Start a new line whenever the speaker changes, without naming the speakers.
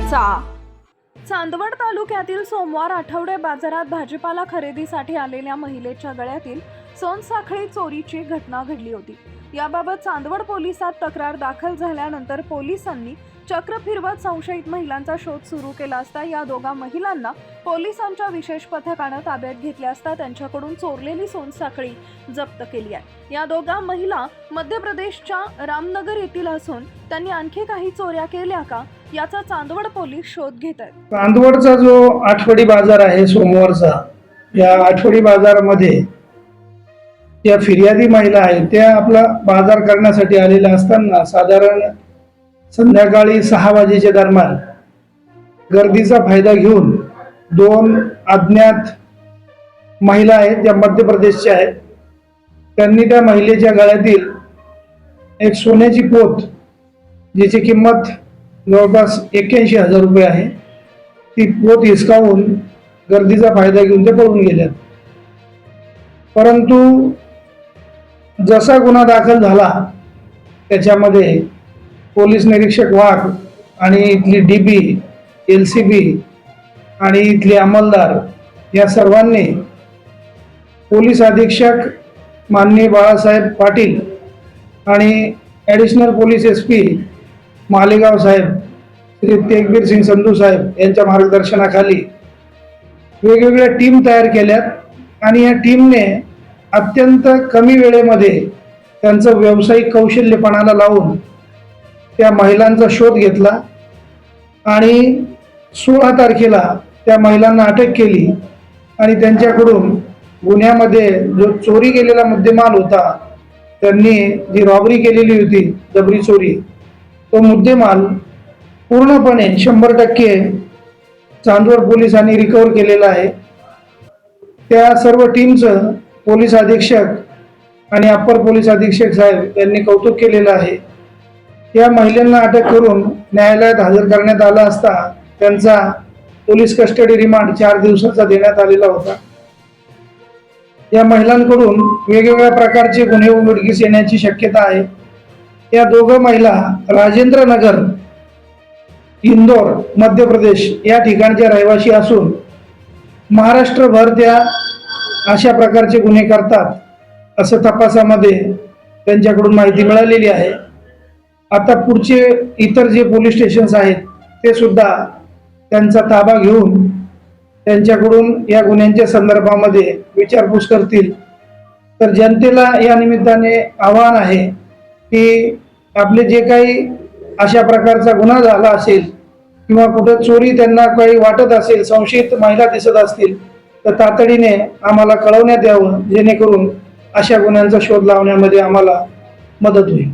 घ्यायचा चांदवड तालुक्यातील सोमवार आठवडे बाजारात भाजीपाला खरेदीसाठी आलेल्या महिलेच्या गळ्यातील सोनसाखळी चोरीची घटना घडली होती. याबाबत चांदवड पोलिसात तक्रार दाखल झाल्यानंतर पोलिसांनी चक्र फिरवत संशयित महिलांचा शोध सुरू केला असता या दोघा महिलांना पोलिसांच्या विशेष पथकानं ताब्यात घेतले असता त्यांच्याकडून चोरलेली सोनसाखळी जप्त केली आहे. या दोघा महिला मध्य प्रदेशच्या रामनगर येथील असून त्यांनी आणखी काही चोऱ्या केल्या का? याचा चांदवड पोलीस शोध घेत आहेत.
चांदवडचा जो आठवडी बाजार आहे सोमवारचा या आठवडी बाजारामध्ये या फिर्यादी महिला आहेत त्या आपला बाजार करण्यासाठी आलेल्या असताना साधारण संध्याकाळी सहा वाजेच्या दरम्यान गर्दीचा फायदा घेऊन दोन अज्ञात महिला आहेत त्या मध्य प्रदेशच्या आहेत. त्यांनी त्या महिलेच्या गळ्यातील एक सोन्याची पोत ज्याची किंमत जवळपास एक्क्याऐंशी हजार रुपये आहे. ती पोत हिसकावून गर्दीचा फायदा घेऊन ते पळून गेल्यात. परंतु जसा गुन्हा दाखल झाला त्याच्यामध्ये पोलीस निरीक्षक वाघ आणि इथली D B L C B आणि इथले अंमलदार या सर्वांनी पोलीस अधीक्षक माननीय बाळासाहेब पाटील आणि additional police S P Malegaon साहेब श्री तेगबीर सिंग संधू साहेब यांच्या मार्गदर्शनाखाली वेगवेगळ्या टीम तयार केल्यात आणि या टीमने अत्यंत कमी वेळेमध्ये त्यांचं व्यावसायिक कौशल्यपणाला लावून त्या महिलांचा शोध घेतला आणि सोळा तारखेला त्या महिलांना अटक केली आणि त्यांच्याकडून गुन्ह्यामध्ये जो चोरी केलेला मुद्देमाल होता त्यांनी जी रॉबरी केलेली होती जबरी चोरी तो मुद्देमाल पूर्णपणे शंभर टक्के चांदवड पोलिसांनी रिकवर केलेला आहे. त्या सर्व टीमचं पोलीस अधीक्षक आणि अप्पर पोलीस अधीक्षक साहेब यांनी कौतुक केलेलं आहे. या महिलांना अटक करून न्यायालयात हजर करण्यात आला असता त्यांचा पोलीस कस्टडी रिमांड चार दिवसाचा देण्यात आलेला होता. या महिलांकडून वेगवेगळ्या प्रकारचे गुन्हे उघडकीस येण्याची शक्यता आहे. या दोघं महिला राजेंद्र नगर इंदोर मध्य प्रदेश या ठिकाणच्या रहिवासी असून महाराष्ट्रभर त्या अशा प्रकारचे गुन्हे करतात असं तपासामध्ये त्यांच्याकडून माहिती मिळालेली आहे. आता पुढचे इतर जे पोलीस स्टेशन्स आहेत ते सुद्धा त्यांचा ताबा घेऊन त्यांच्याकडून या गुन्ह्यांच्या संदर्भामध्ये विचारपूस करतील. तर जनतेला या निमित्ताने आव्हान आहे की आपले जे काही अशा प्रकारचा गुन्हा झाला असेल किंवा कुठं चोरी त्यांना काही वाटत असेल संशयित महिला दिसत असतील तर तातडीने आम्हाला कळवण्यात यावं जेणेकरून अशा गुन्ह्यांचा शोध लावण्यामध्ये आम्हाला मदत होईल.